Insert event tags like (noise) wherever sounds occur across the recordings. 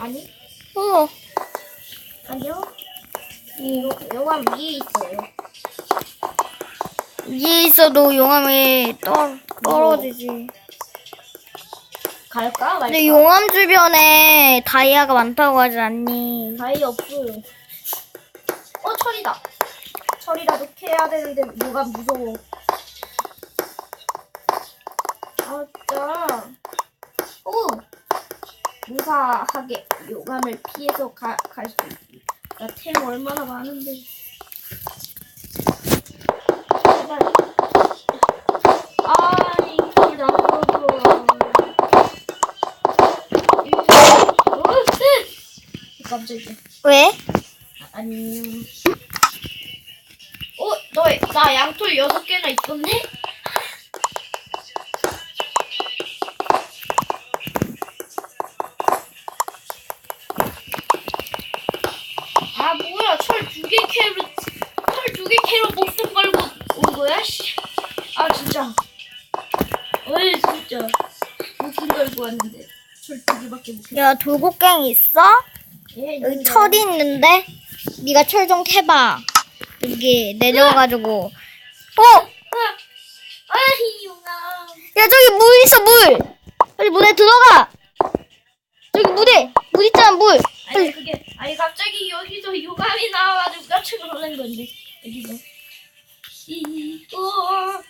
아니? 어. 아니요. 이 요, 요감 위에 있어요. 위에 있어도 용암이 떨, 떨어지지. 갈까 말까? 근데 용암 주변에 다이아가 많다고 하지 않니? 다이 없어요. 어 철이다. 철이라도 캐야 되는데 뭐가 무서워. 아 진짜. 오. 무사하게 요감을 피해서 가, 갈수 있지. 나템 얼마나 많은데. 제발. 아이 이걸 나눠줘. 깜짝이야. 왜? 아니. 어, 너, 나 양털 여섯 개나 있었네? 아, 뭐야. 철 두 개 캐로, 철 두 개 캐로 목숨 걸고 온 거야, 씨. 아, 진짜. 어이, 진짜. 목숨 걸고 왔는데. 철 두 개밖에 못 캐. 야, 돌고갱이 있어? 예, 여기 철이 있는데? 네가 철 좀 캐봐. 여기 내려가지고. 어! 아, 아이, 용아. 야, 저기 물 있어, 물! 빨리 물에 들어가! 저기 물에! 물 있잖아, 물! 아니. 그게 아니 갑자기 여기서 요감이 나와가지고 깜짝 놀란 건데 여기서 이거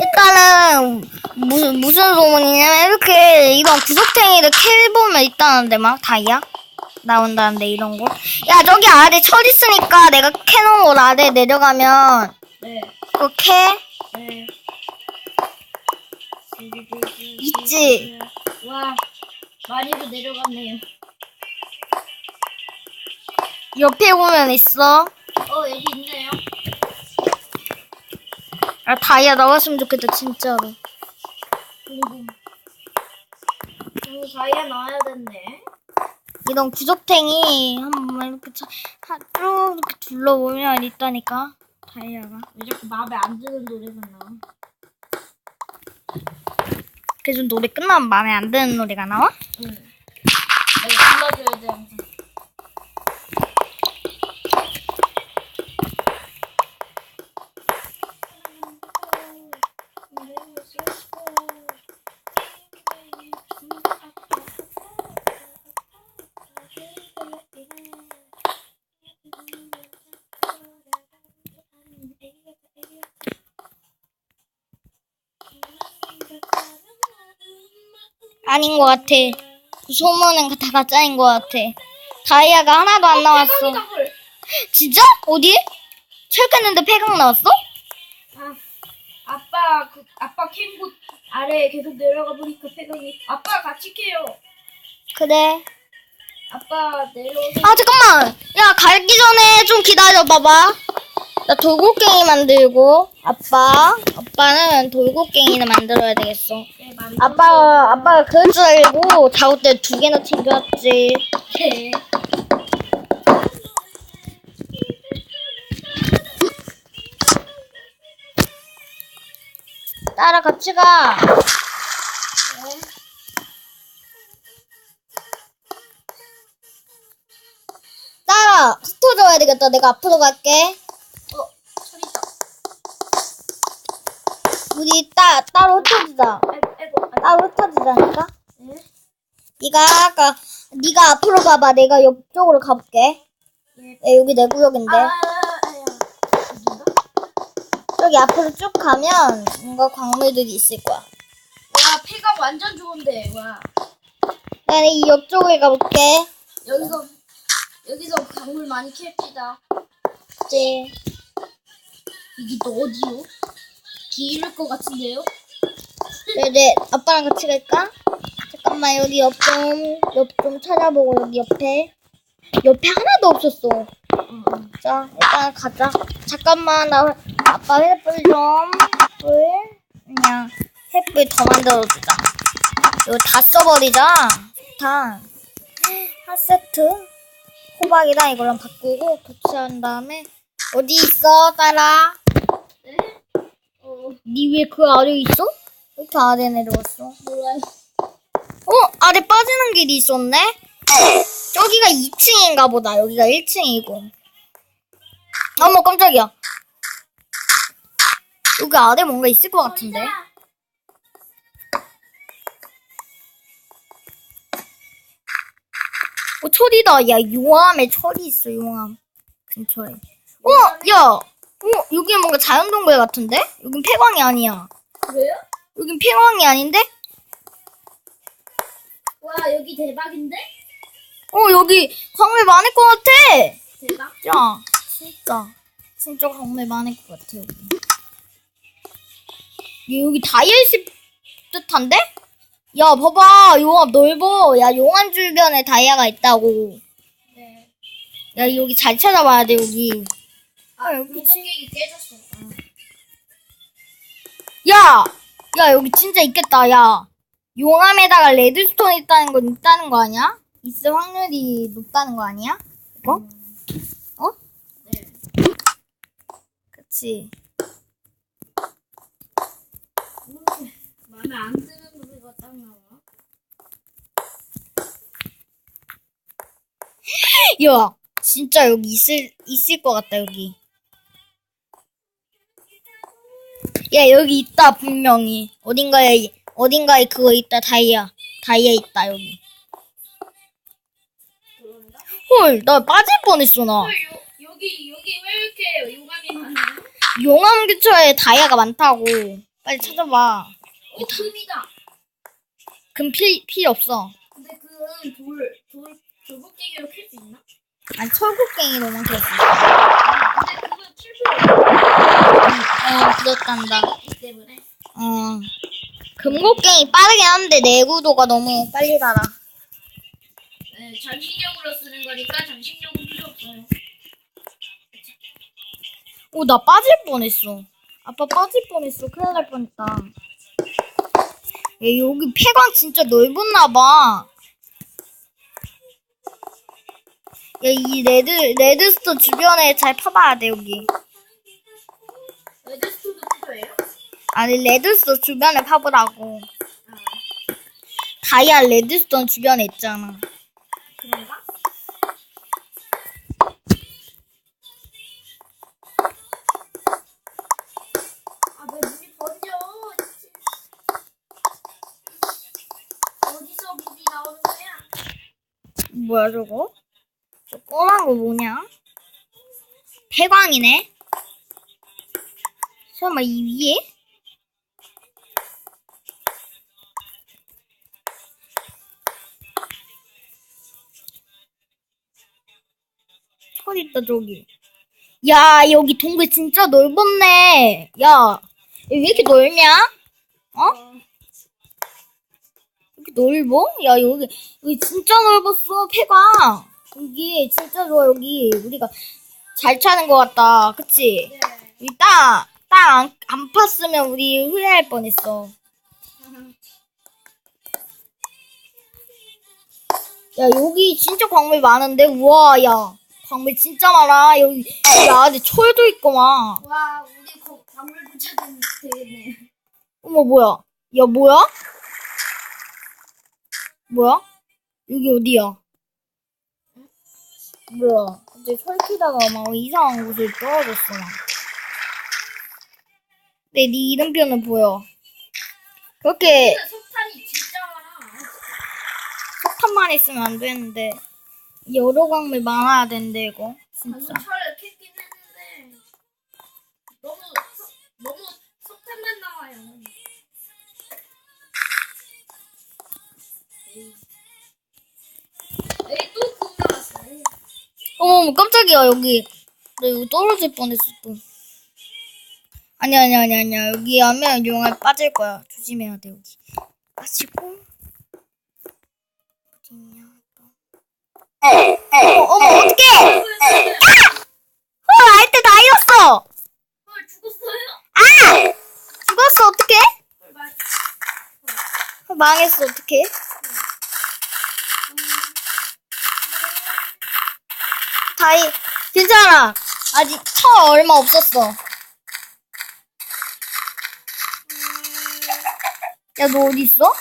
일단은, 무슨, 무슨 소문이냐면, 이렇게, 이런 구석탱이를 캐보면 있다는데, 막, 다이아? 나온다는데, 이런 거. 야, 저기 아래 철 있으니까 내가 캐놓은 곳 아래 내려가면, 네 그거 캐? 네. 있지? 와 많이도 내려갔네요. 옆에 보면 있어. 어 여기 있네요. 아, 다이아 나왔으면 좋겠다, 진짜로. 음, 다이아 나와야 됐네. 이런 구석탱이 한번 이렇게 차, 하, 쭉 이렇게 둘러보면 있다니까, 다이아가. 왜 자꾸 마음에 안 드는 노래가 나와? 그래서 노래 끝나면 마음에 안 드는 노래가 나와? 응. 내가 불러줘야 돼 항상. 아닌 것 같아. 그 소문은 다 가짜인 것 같아. 다이아가 하나도 안 나왔어. 헐. 진짜? 어디? 철했는데 폐강 나왔어? 아, 아빠 그 아빠 캔곳 아래에 계속 내려가 보니까 폐광이 아빠 같이 캐요. 그래. 아빠 내려오세요. 아 잠깐만. 야 갈기 전에 좀 기다려 봐봐. 나 돌고갱이 만들고 아빠 아빠는 돌고갱이를 만들어야 되겠어. 네, 만들었어요. 아빠가 아빠가 그럴 줄 알고 작업 때두 개나 챙겨왔지. 네. 따라 같이 가. 따라 흩어져야 되겠다. 내가 앞으로 갈게. 어, 소리다. 우리 따 따로 흩어지자. 따로 흩어지자니까. 네. 네가 아까 네가 앞으로 가봐. 내가 옆쪽으로 가볼게. 네. 야, 여기 내 구역인데. 여기 앞으로 쭉 가면 뭔가 광물들이 있을 거야. 와, 폐가 완전 좋은데. 와. 나는 이 옆쪽에 가볼게. 여기서 여기서 강물 많이 캡시다. 이제 이게 또 어디요? 길을 것 같은데요? 네네 아빠랑 같이 갈까? 잠깐만 여기 옆 좀 옆 좀 찾아보고 여기 옆에 옆에 하나도 없었어. 자 일단 가자. 잠깐만 나 아빠 횃불 좀 횃불 그냥 횃불 더 만들어주자. 이거 다 써버리자. 다. 한 세트 호박이랑 이거랑 바꾸고 교체한 다음에 어디 있어 따라? 니 왜 그 아래 있어? 왜 이렇게 아래 내려왔어? 몰라요. 어? 아래 빠지는 길이 있었네? (laughs) 저기가 2층인가 보다. 여기가 1층이고. 어머, 깜짝이야. 여기 아래 뭔가 있을 것 같은데. 어, 철이다. 야, 용암에 철이 있어, 용암. 근처에. 어, 야! 어, 여기 뭔가 자연동굴 같은데? 여긴 폐광이 아니야. 그래요? 여긴 폐광이 아닌데? 와 여기 대박인데? 어, 여기 광물 많을 것 같아! 대박. 야, 진짜. 진짜 광물 많을 것 같아, 여기. 얘 여기 다이아 있을 듯한데? 야, 봐봐. 용암 넓어. 야, 용암 주변에 다이아가 있다고. 네. 야, 여기 잘 찾아봐야 돼, 여기. 아 여기 물고기 깨졌어. 야! 야, 여기 진짜 있겠다, 야. 용암에다가 레드스톤 있다는 건 있다는 거 아니야? 있을 확률이 높다는 거 아니야? 이거? 어? 네. 그치. 음, 마음에 안 드는 노래가 딱 나와. 야, 진짜 여기 있을, 있을 것 같다, 여기. 야, 여기 있다, 분명히. 어딘가에, 어딘가에 그거 있다, 다이아. 다이아 있다, 여기. 헐, 나 빠질 뻔했어, 나. 여기 여기 왜 이렇게 용암이 많아요? 용암 근처에 다이아가 많다고. 빨리 찾아봐. 어 금이다. 금 필, 필요 없어. 근데 그건 돌돌 돌고기로 캘수 있나? 아니, 철곡갱이로만 그랬어. 아, 근데 그건 어, 그렇단다. 때문에. 어. 금곡갱이 빠르긴 한데, 내구도가 너무 빨리 달아. 네, 장식용으로 쓰는 거니까 장식용은 필요 없어요. 오, 나 빠질 뻔했어. 아빠 빠질 뻔했어. 큰일 날 뻔했다. 야, 여기 폐광 진짜 넓었나봐. 이 레드, 레드스톤 주변에 잘 파봐야 돼, 여기. 레드스톤도 필요해요? 아니, 레드스톤 주변에 파보라고. 아, 다이아 레드스톤 주변에 있잖아. 그런가? 아, 왜 물이 번져? 어디서 물이 나오는 거야? 뭐야, 저거? 저 꼬만 거 뭐냐? 폐광이네? 설마 이 위에? 철 있다, 저기. 야, 여기 동굴 진짜 넓었네. 야, 왜 이렇게 넓냐? 어? 이렇게 넓어? 야, 여기, 여기 진짜 넓었어, 폐가. 여기 진짜 좋아, 여기. 우리가 잘 차는 것 같다. 그치? 네. 여기 딱, 딱 안, 안 팠으면 우리 후회할 뻔했어. 야, 여기 진짜 광물 많은데? 우와, 야. 광물 진짜 많아. 여기, 여기 안에 철도 있고 막. 와, 우리 거, 광물 부착은 되겠네. 어머, 뭐야. 야, 뭐야? 뭐야? 여기 어디야? 뭐야. 갑자기 설키다가 막 이상한 곳에 떨어졌어, 막. 근데 네 이름표는 보여. 그렇게 석탄이 진짜 많아. 석탄만 있으면 안 되는데. 여러 광물 많아야 된대, 이거. 진짜. 철을 캤긴 했는데 너무 석- 너무 석탄만 나와요. 에이 어머, 깜짝이야, 여기. 나 여기 떨어질 뻔했어, 또. 아니야, 아니야, 아니야, 아니야. 여기 하면 용암에 빠질 거야. 조심해야 돼, 여기. 빠지고. 어딨냐, 또. 어, 어머, 어떡해! 어, 알때 다 잃었어! 헐 죽었어요? 아! 죽었어, 어떡해? 헐 망했어, 어떡해? 다이, 괜찮아. 아직 철 얼마 없었어. 야, 너 어디 있어?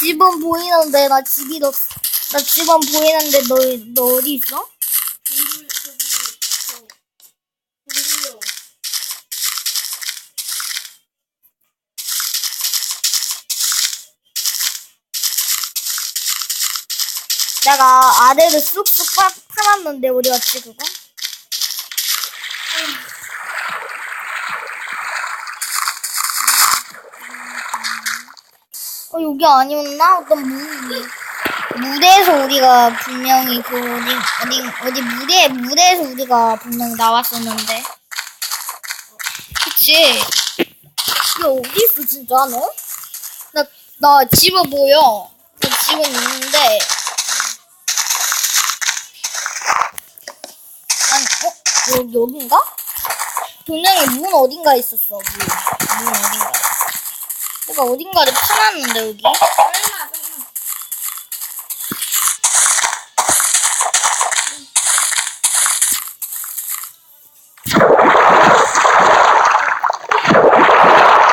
집은 보이는데 나 집이 너, 나 집은 보이는데 너, 너 어디 있어? 내가 아래를 쑥쑥 파, 파놨는데 어디 갔지 그거? 어 여기 아니었나? 어떤 무 무대에서 우리가 분명히 그 어디 어디 어디 무대 무대에서 우리가 분명히 나왔었는데 그치? 이게 어디 있어 진짜 너? 나 나 집어 보여. 나 집은 있는데 아니, 어? 여기, 여긴가? 분명히 문 어딘가 있었어, 문. 문 어딘가. 내가 어딘가를 파놨는데, 여기? 설마.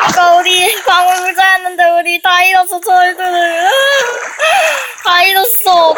그러니까 우리 방을 부자였는데, 우리 다 잃었어, 저희들을. 다 잃었어.